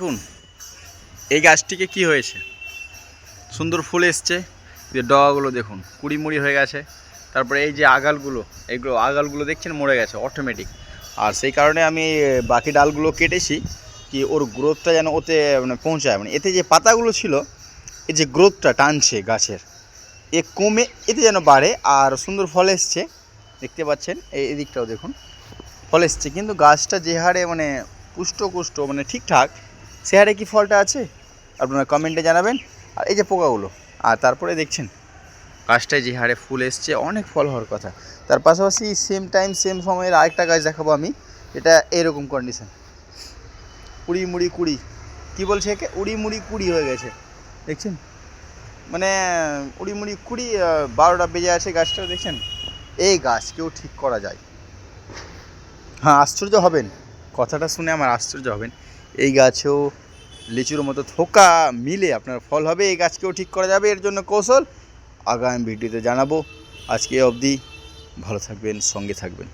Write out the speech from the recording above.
দেখুন এই গাছটিকে কি হয়েছে? সুন্দর ফুল এসছে যে ডগাগুলো দেখুন কুড়ি মুড়ি হয়ে গেছে, তারপরে এই যে আগালগুলো এইগুলো আগালগুলো দেখছেন, মরে গেছে অটোমেটিক আর সেই কারণে আমি বাকি ডালগুলো কেটেছি, কি ওর গ্রোথটা যেন ওতে মানে পৌঁছায়। মানে এতে যে পাতাগুলো ছিল, এই যে গ্রোথটা টানছে গাছের, এ কমে, এতে যেন বাড়ে, আর সুন্দর ফল এসছে, দেখতে পাচ্ছেন, এই এদিকটাও দেখুন, ফল এসছে। কিন্তু গাছটা যে হারে মানে পুষ্ট কুষ্ট মানে ঠিকঠাক সে হারে কি ফলটা আছে? আপনারা কমেন্টে জানাবেন। আর এই যে পোকাগুলো, আর তারপরে দেখছেন, গাছটায় যে হারে ফুল এসছে, অনেক ফল হওয়ার কথা। তার পাশাপাশি সেম টাইম সেম সময়ের আরেকটা গাছ দেখাবো আমি। এটা এরকম কন্ডিশন কুড়ি মুড়ি কুড়ি। কী বলছে একে? উড়ি মুড়ি কুড়ি হয়ে গেছে। দেখছেন? মানে উড়ি মুড়ি কুড়ি বারোটা বেজে আছে গাছটা, দেখছেন? এই গাছকেও ঠিক করা যায়। হ্যাঁ আশ্চর্য হবেন। কথাটা শুনে আমার আশ্চর্য হবেন। এই গাছেও লিচুর মতো থোকা মিলে আপনার ফল হবে, এই গাছকেও ঠিক করা যাবে, এর জন্য কৌশল। আগামী ভিডিওতে জানাব। আজকে অবধি ভালো থাকবেন, সঙ্গে থাকবেন।